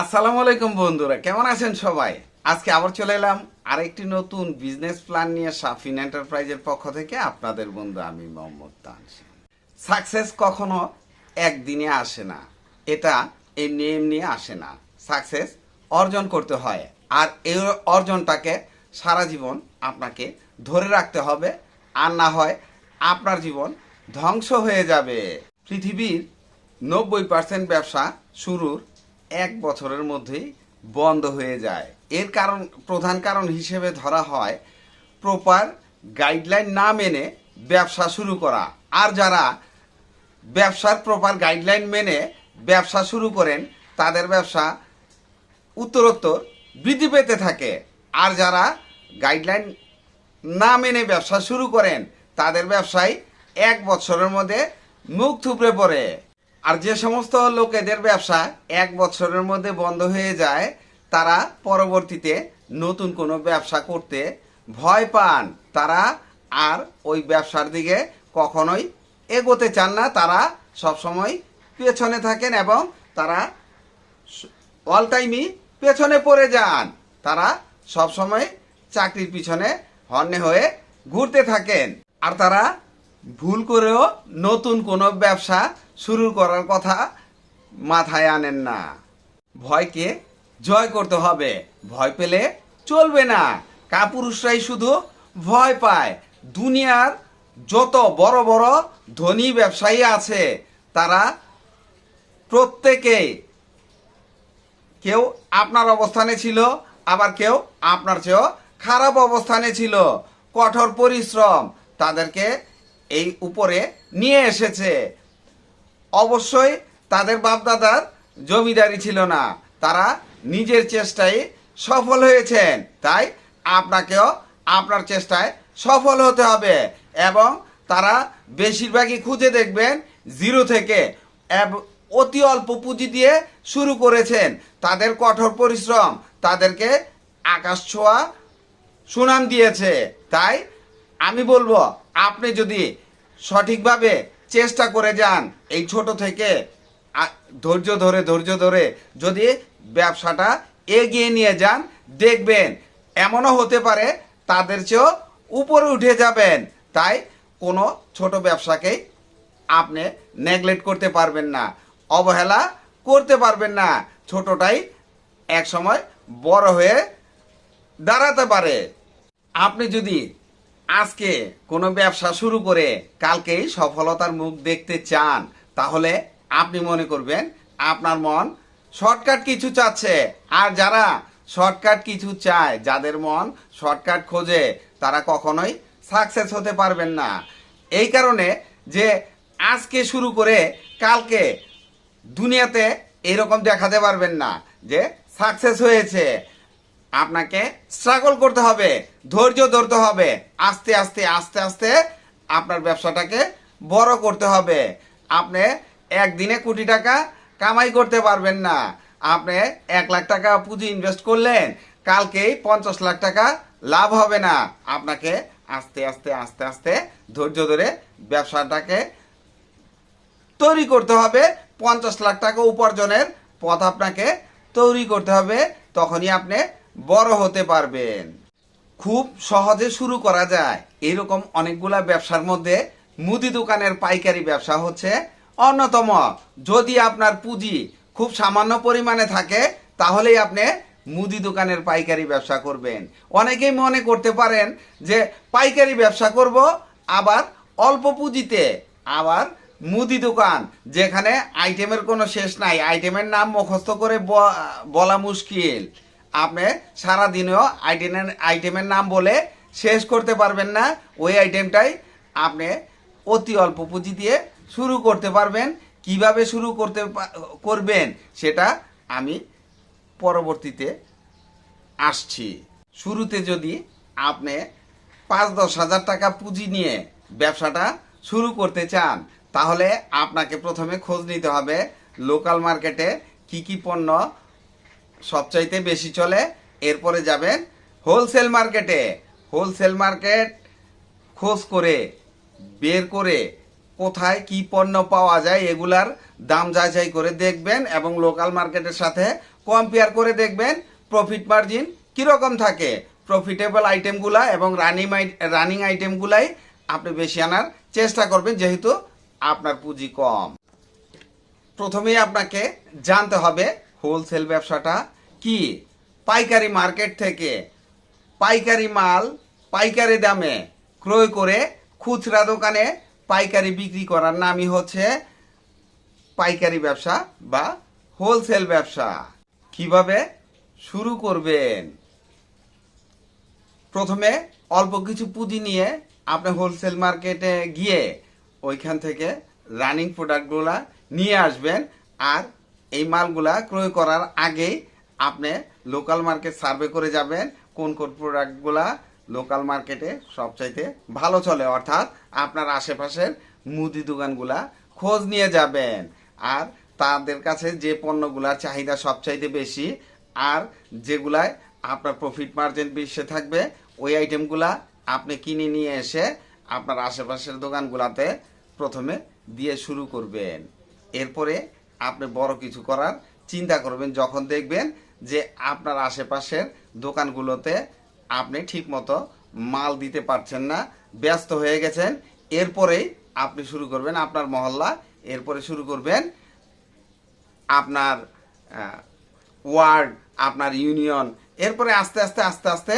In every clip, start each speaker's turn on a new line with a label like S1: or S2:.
S1: আসসালামু আলাইকুম বন্ধুরা, কেমন আছেন সবাই? আজকে আবার চলে এলাম আরেকটি নতুন বিজনেস প্ল্যান নিয়ে সাফিন এন্টারপ্রাইজের পক্ষ থেকে আপনাদের বন্ধু আমি মোহাম্মদ তানসিন সাকসেস কখনো একদিনে আসে না, এটা এমনি এমনি আসে না। সাকসেস অর্জন করতে হয় আর এই অর্জনটাকে সারা জীবন আপনাকে ধরে রাখতে হবে আর না হয় আপনার জীবন ধ্বংস হয়ে যাবে। পৃথিবীর নব্বই পার্সেন্ট ব্যবসা শুরুর এক বছরের মধ্যেই বন্ধ হয়ে যায়। এর কারণ, প্রধান কারণ হিসেবে ধরা হয় প্রপার গাইডলাইন না মেনে ব্যবসা শুরু করা। আর যারা ব্যবসার প্রপার গাইডলাইন মেনে ব্যবসা শুরু করেন, তাদের ব্যবসা উত্তরোত্তর বৃদ্ধি পেতে থাকে। আর যারা গাইডলাইন না মেনে ব্যবসা শুরু করেন, তাদের ব্যবসায় এক বছরের মধ্যে মুখ থুবড়ে পড়ে। আর যে সমস্ত লোকেদের ব্যবসা এক বছরের মধ্যে বন্ধ হয়ে যায়, তারা পরবর্তীতে নতুন কোনো ব্যবসা করতে ভয় পান। তারা আর ওই ব্যবসার দিকে কখনোই এগোতে চান না। তারা সবসময় পেছনে থাকেন এবং তারা অল টাইমই পেছনে পড়ে যান। তারা সবসময় চাকরির পিছনে হন্যে হয়ে ঘুরতে থাকেন। আর তারা ভুল করেও নতুন কোনো ব্যবসা শুরু করার কথা মাথায় আনেন না। ভয়কে জয় করতে হবে। ভয় পেলে চলবে না। কাপুরুষরাই শুধু ভয় পায়। দুনিয়ার যত বড় বড় ধনী ব্যবসায়ী আছে, তারা প্রত্যেকেই কেউ আপনার অবস্থানে ছিল, আবার কেউ আপনার চেয়েও খারাপ অবস্থানে ছিল। কঠোর পরিশ্রম তাদেরকে এই উপরে নিয়ে এসেছে। অবশ্যই তাদের বাপদাদার জমিদারি ছিল না। তারা নিজের চেষ্টায় সফল হয়েছেন। তাই আপনাকেও আপনার চেষ্টায় সফল হতে হবে এবং তারা বেশিরভাগই খুঁজে দেখবেন জিরো থেকে অতি অল্প পুঁজি দিয়ে শুরু করেছেন। তাদের কঠোর পরিশ্রম, তাদেরকে আকাশ ছোঁয়া সুনাম দিয়েছে। তাই আমি বলব, আপনি যদি সঠিকভাবে চেষ্টা করে যান এই ছোট থেকে। ধৈর্য ধরে ধৈর্য ধরে যদি ব্যবসাটা এগিয়ে নিয়ে যান, দেখবেন এমনও হতে পারে তাদের চেয়েও উপরে উঠে যাবেন। তাই কোনো ছোট ব্যবসাকেই আপনি নেগলেক্ট করতে পারবেন না, অবহেলা করতে পারবেন না। ছোটটাই এক সময় বড় হয়ে দাঁড়াতে পারে। আপনি যদি আজকে কোনো ব্যবসা শুরু করে কালকেই সফলতার মুখ দেখতে চান, তাহলে আপনি মনে করবেন আপনার মন শর্টকাট কিছু চাচ্ছে। আর যারা শর্টকাট কিছু চায়, যাদের মন শর্টকাট খোঁজে, তারা কখনোই সাকসেস হতে পারবেন না। এই কারণে যে আজকে শুরু করে কালকে দুনিয়াতে এরকম দেখাতে পারবেন না যে সাকসেস হয়েছে। আপনাকে স্ট্রাগল করতে হবে, ধৈর্য ধরতে হবে, আস্তে আস্তে আস্তে আস্তে আপনার ব্যবসাটাকে বড় করতে হবে। আপনি একদিনে কোটি টাকা কামাই করতে পারবেন না। আপনি এক লাখ টাকা পুঁজি ইনভেস্ট করলেন, কালকেই পঞ্চাশ লাখ টাকা লাভ হবে না। আপনাকে আস্তে আস্তে আস্তে আস্তে ধৈর্য ধরে ব্যবসাটাকে তৈরি করতে হবে। পঞ্চাশ লাখ টাকা উপার্জনের পথ আপনাকে তৈরি করতে হবে। তখনই আপনি বড় হতে পারবেন। খুব সহজে শুরু করা যায়। এরকম অনেকগুলা ব্যবসার মধ্যে মুদি দোকানের পাইকারি ব্যবসা হচ্ছে অন্যতম। যদি আপনার পুঁজি খুব সামান্য পরিমাণে থাকে, তাহলেই আপনি মুদি দোকানের পাইকারি ব্যবসা করবেন। অনেকেই মনে করতে পারেন যে, পাইকারি ব্যবসা করব, আবার অল্প পুঁজিতে, আবার মুদি দোকান, যেখানে আইটেমের কোনো শেষ নাই। আইটেমের নাম মুখস্থ করে বলা মুশকিল। আপনি সারা দিনেও আইটেমের আইটেমের নাম বলে শেষ করতে পারবেন না। ওই আইটেমটাই আপনি অতি অল্প পুঁজি দিয়ে শুরু করতে পারবেন। কীভাবে শুরু করতে করবেন সেটা আমি পরবর্তীতে আসছি। শুরুতে যদি আপনি পাঁচ দশ হাজার টাকা পুঁজি নিয়ে ব্যবসাটা শুরু করতে চান, তাহলে আপনাকে প্রথমে খোঁজ নিতে হবে লোকাল মার্কেটে কি কি পণ্য সবচাইতে বেশি চলে, এরপরে যাবেন হোলসেল মার্কেটে হোলসেল মার্কেট খোঁজ করে, বের করে কোথায় কি পণ্য পাওয়া যায়, এগুলার দাম যাচাই করে দেখবেন এবং লোকাল মার্কেটের সাথে কম্পেয়ার করে দেখবেন প্রফিট মার্জিন কীরকম থাকে। প্রফিটেবল আইটেমগুলা এবং রানিং রানিং আইটেমগুলাই আপনি বেশি আনার চেষ্টা করবেন, যেহেতু আপনার পুঁজি কম। প্রথমেই আপনাকে জানতে হবে হোলসেল ব্যবসাটা কি? পাইকারি মার্কেট থেকে পাইকারি মাল পাইকারি দামে ক্রয় করে খুচরা দোকানে পাইকারি বিক্রি করার নামই হচ্ছে পাইকারি ব্যবসা বা হোলসেল ব্যবসা। কীভাবে? শুরু করবেন। প্রথমে অল্প কিছু পুঁজি নিয়ে আপনি হোলসেল মার্কেটে গিয়ে ওইখান থেকে রানিং প্রোডাক্টগুলা নিয়ে আসবেন আর এই মালগুলা ক্রয় করার আগেই আপনি লোকাল মার্কেট সার্ভে করে যাবেন কোন কোন প্রোডাক্টগুলা লোকাল মার্কেটে সবচাইতে ভালো চলে। অর্থাৎ আপনার আশেপাশের মুদি দোকানগুলা খোঁজ নিয়ে যাবেন। আর তাদের কাছে যে পণ্যগুলার চাহিদা সবচাইতে বেশি আর যেগুলায় আপনার প্রফিট মার্জিন বেশি থাকবে, ওই আইটেমগুলা আপনি কিনে নিয়ে এসে আপনার আশেপাশের দোকানগুলাতে প্রথমে দিয়ে শুরু করবেন। এরপরে আপনি বড় কিছু করার চিন্তা করবেন, যখন দেখবেন যে আপনার আশেপাশের দোকানগুলোতে আপনি ঠিকমতো মাল দিতে পারছেন না, ব্যস্ত হয়ে গেছেন, এরপরেই আপনি শুরু করবেন আপনার মহল্লা, এরপরে শুরু করবেন আপনার ওয়ার্ড, আপনার ইউনিয়ন, এরপরে আস্তে আস্তে আস্তে আস্তে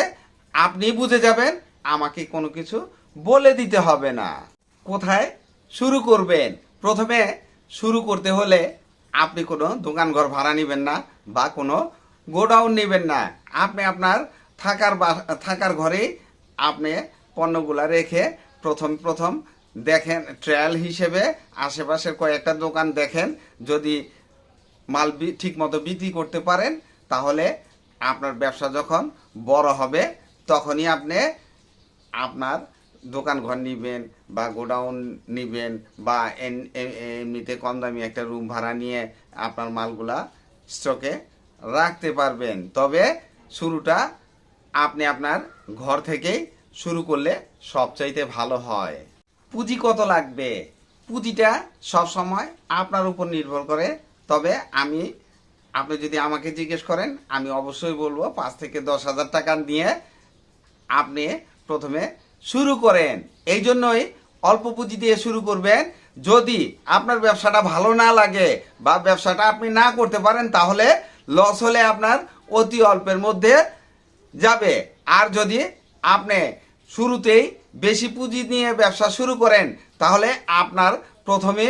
S1: আপনি বুঝে যাবেন আমাকে কোনো কিছু বলে দিতে হবে না। কোথায়? শুরু করবেন। প্রথমে শুরু করতে হলে আপনি কোনো দোকান ঘর ভাড়া নেবেন না বা কোনো গোডাউন নেবেন না। আপনি আপনার থাকার থাকার ঘরেই আপনি পণ্যগুলো রেখে প্রথম প্রথম দেখেন ট্রায়াল হিসেবে আশেপাশের কয়েকটা দোকান দেখেন। যদি মাল ঠিক মতো বিক্রি করতে পারেন, তাহলে আপনার ব্যবসা যখন বড় হবে, তখনই আপনি আপনার দোকান ঘর নিবেন বা গোডাউন নিবেন বা এমনিতে কম দামি একটা রুম ভাড়া নিয়ে আপনার মালগুলা স্টকে রাখতে পারবেন। তবে শুরুটা আপনি আপনার ঘর থেকেই শুরু করলে সবচাইতে ভালো হয়। পুঁজি কত লাগবে? পুঁজিটা সব সময় আপনার উপর নির্ভর করে। তবে আমি, আপনি যদি আমাকে জিজ্ঞেস করেন, আমি অবশ্যই বলব পাঁচ থেকে দশ হাজার টাকা নিয়ে আপনি প্রথমে শুরু করেন। এই জন্যই অল্প পুঁজি দিয়ে শুরু করবেন। যদি আপনার ব্যবসাটা ভালো না লাগে বা ব্যবসাটা আপনি না করতে পারেন, তাহলে লস হলে আপনার অতি অল্পের মধ্যে যাবে। আর যদি আপনি শুরুতেই বেশি পুঁজি নিয়ে ব্যবসা শুরু করেন, তাহলে আপনার প্রথমে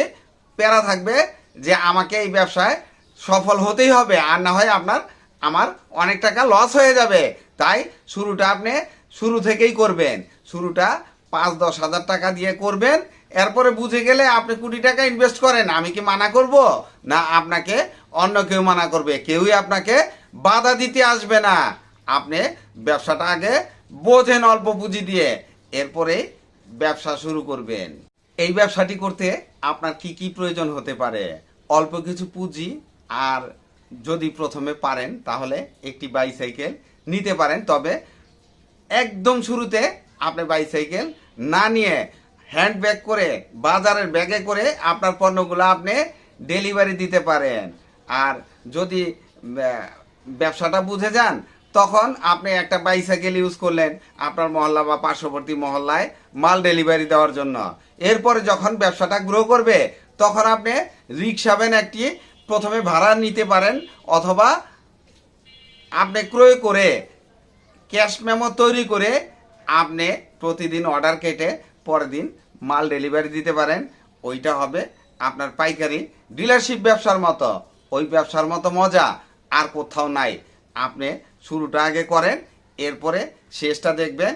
S1: প্যারা থাকবে যে আমাকে এই ব্যবসায় সফল হতেই হবে। আর না হয় আপনার, আমার অনেক টাকা লস হয়ে যাবে। তাই শুরুটা আপনি শুরু থেকেই করবেন। শুরুটা পাঁচ, দশ হাজার টাকা দিয়ে করবেন। এরপরে বুঝে গেলে আপনি কোটি টাকা ইনভেস্ট করেন। আমি কি মানা করব? না, আপনাকে অন্য কেউ মানা করবে। কেউই আপনাকে বাধা দিতে আসবে না। আপনি ব্যবসাটা আগে বোঝেন অল্প পুঁজি দিয়ে। এরপরে ব্যবসা শুরু করবেন। এই ব্যবসাটি করতে আপনার কি কি প্রয়োজন হতে পারে? অল্প কিছু পুঁজি। আর যদি প্রথমে পারেন, তাহলে একটি বাইসাইকেল নিতে পারেন। তবে একদম শুরুতে আপনি বাইসাইকেল না নিয়ে হ্যান্ড ব্যাগ করে, বাজারের ব্যাগে করে আপনার পণ্যগুলো আপনি ডেলিভারি দিতে পারেন। আর যদি ব্যবসাটা বুঝে যান, তখন আপনি একটা বাইসাইকেল ইউজ করলেন আপনার মহল্লা বা পার্শ্ববর্তী মহল্লায় মাল ডেলিভারি দেওয়ার জন্য। এরপরে যখন ব্যবসাটা গ্রো করবে, তখন আপনি রিক্সা ভ্যান একটি প্রথমে ভাড়া নিতে পারেন, অথবা আপনি ক্রয় করে ক্যাশ মেমো তৈরি করে আপনি প্রতিদিন অর্ডার কেটে পরের দিন মাল ডেলিভারি দিতে পারেন। ওইটা হবে আপনার পাইকারি ডিলারশিপ ব্যবসার মতো। ওই ব্যবসার মতো মজা আর কোথাও নাই। আপনি শুরুটা আগে করেন, এরপরে শেষটা দেখবেন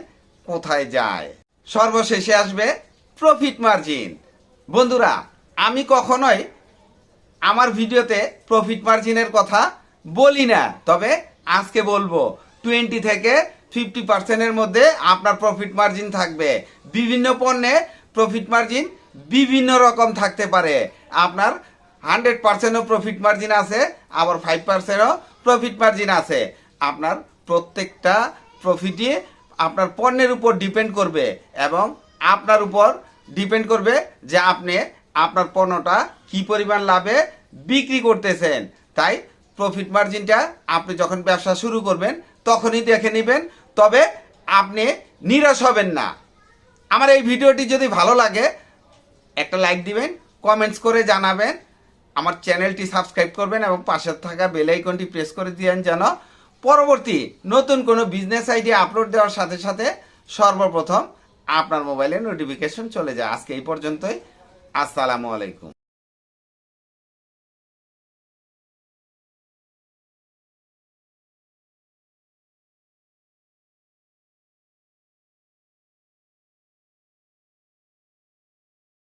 S1: কোথায় যায়। সর্বশেষে আসবে প্রফিট মার্জিন বন্ধুরা, আমি কখনোই আমার ভিডিওতে প্রফিট মার্জিনের কথা বলি না। তবে আজকে বলব টোয়েন্টি থেকে ফিফটি পার্সেন্টের মধ্যে আপনার প্রফিট মার্জিন থাকবে। বিভিন্ন পণ্যে প্রফিট মার্জিন বিভিন্ন রকম থাকতে পারে। আপনার হান্ড্রেড পার্সেন্টও প্রফিট মার্জিন আছে, আবার ফাইভ পার্সেন্টও প্রফিট মার্জিন আছে। আপনার প্রত্যেকটা প্রফিটই আপনার পণ্যের উপর ডিপেন্ড করবে এবং আপনার উপর ডিপেন্ড করবে যে আপনি আপনার পণ্যটা কি পরিমাণ লাভে বিক্রি করতেছেন। তাই প্রফিট মার্জিনটা আপনি যখন ব্যবসা শুরু করবেন, তখনই দেখে নেবেন তবে আপনি নিরাশ হবেন না। আমার এই ভিডিওটি যদি ভালো লাগে, একটা লাইক দিবেন কমেন্টস করে জানাবেন, আমার চ্যানেলটি সাবস্ক্রাইব করবেন এবং পাশে থাকা বেল আইকনটি প্রেস করে দিয়েন যেন পরবর্তী নতুন কোনো বিজনেস আইডিয়া আপলোড দেওয়ার সাথে সাথে সর্বপ্রথম আপনার মোবাইলে নোটিফিকেশন চলে যায়। আজকে এই পর্যন্তই। আসসালামু আলাইকুম।